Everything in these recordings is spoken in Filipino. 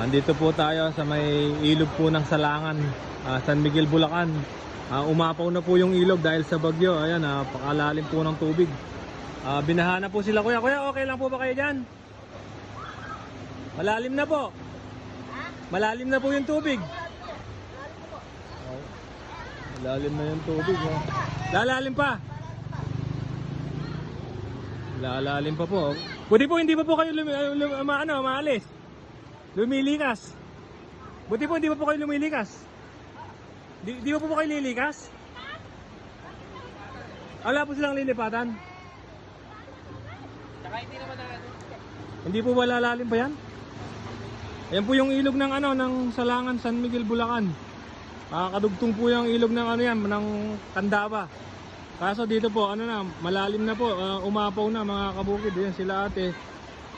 Andito po tayo sa may ilog po ng Salangan, ah, San Miguel, Bulacan. Ah, umapaw na po yung ilog dahil sa bagyo. Ayan, ah, pakalalim po ng tubig. Ah, binaha na po sila. Kuya, kuya, okay lang po ba kayo dyan? Malalim na po. Malalim na po yung tubig. Malalim na yung tubig. Oh. Lalalim pa. Lalalim pa po. Buti po hindi pa po kayo lumi, uh, lum, ma, ano, maalis. Lumilikas. Buti po hindi pa po kayo lumilikas. Di, di pa po kayo lilikas? Wala po silang lilipatan? Saka hindi naman na Hindi po ba lalalim pa yan? Ayan po yung ilog ng ano ng Salangan San Miguel Bulacan. Ah, kadugtong po yung ilog ng ano yan ng Candaba. Kaso dito po ano na malalim na po, ah, umapaw na mga kabukid. Ayan sila ate.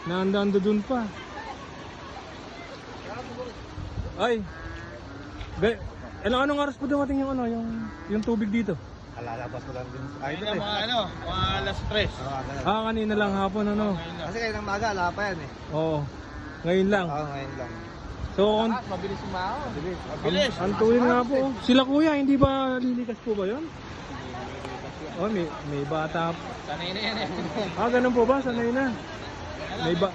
Nandando dun pa. Ay. Be, ano anong oras po dumating yung ano yung yung tubig dito? Kalalabas ko lang din. Ay, ito eh. mga ano, mga alas 3. Oo, agad lang. Ah, kanina lang hapon ano. Kasi kayo ng maga, ala pa yan eh. Oo. Ngayon lang. Oo, ngayon lang. So, on, Ah, mabilis umahon. Bilis. Mabilis. Ang tuwin nga po. Sila kuya, hindi ba lilikas po ba yun? Oh, may, may bata. Sanay na yan eh. Ah, ganun po ba? Sanay na. May ba?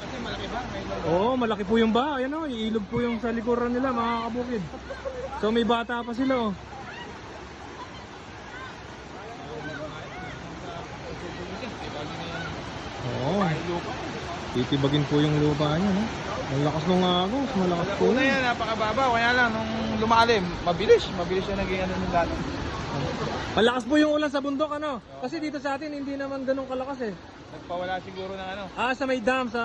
Oo, malaki po yung ba. Ayan o, iilog po yung sa likuran nila, mga kabukid. So, may bata pa sila oh. Oo. Titibagin po yung lupa niya, no? Ang lakas ng agos, malakas po. Una yan, napakababa. Kaya lang, nung lumalim, mabilis. Mabilis yung naging ano ng dati. Malakas po yung ulan sa bundok, ano? Kasi dito sa atin, hindi naman ganun kalakas eh. Nagpawala siguro ng ano. Ah, sa may dam, sa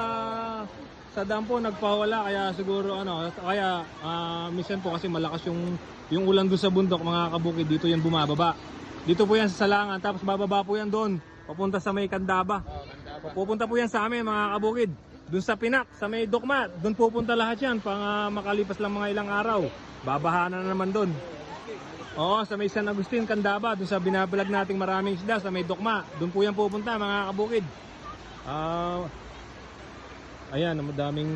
sa dam po nagpawala kaya siguro ano, kaya ah, minsan po kasi malakas yung yung ulan doon sa bundok mga kabukid dito yan bumababa. Dito po yan sa Salangan tapos bababa po yan doon papunta sa may Kandaba. Oh, ganda ba? Pupunta po yan sa amin mga kabukid. Doon sa Pinak, sa may Dokma, doon pupunta lahat yan pang ah, makalipas lang mga ilang araw. Babaha na naman doon. Oo, sa may San Agustin, Candaba, doon sa binabalag nating maraming isda, sa may Dokma. Doon po yan pupunta mga kabukid. Ah, ayan, ang daming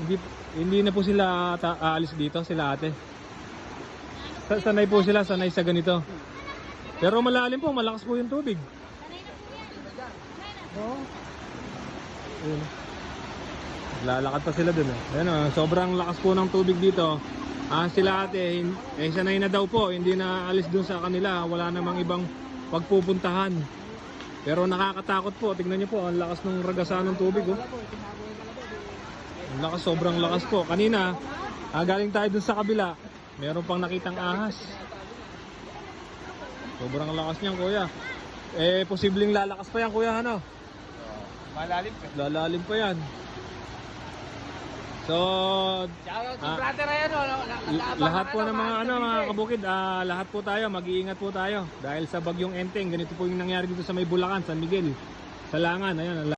hindi hindi na po sila aalis dito, sila ate. Sa- Sanay po sila, sanay sa ganito. Pero malalim po, malakas po yung tubig. Oo. Ayun. Lalakad pa sila dun. Eh. Ayan, oh, sobrang lakas po ng tubig dito. Ah, sila ate, eh, sanay na daw po, hindi na alis dun sa kanila. Wala namang ibang pagpupuntahan. Pero nakakatakot po. Tingnan niyo po, ang lakas ng ragasan ng tubig. Oh. Ang lakas, sobrang lakas po. Kanina, ah, galing tayo dun sa kabila. Meron pang nakitang ahas. Sobrang lakas niyan, kuya. Eh, posibleng lalakas pa yan, kuya, ano? Malalim pa. Lalalim pa yan. So, Ah. brother na yan. Na- L- nag-aabang lahat po ng mga ano mga kabukid, ah, lahat po tayo, mag-iingat po tayo dahil sa bagyong Enteng, ganito po yung nangyari dito sa may Bulacan, San Miguel. Salangan, ayan, ang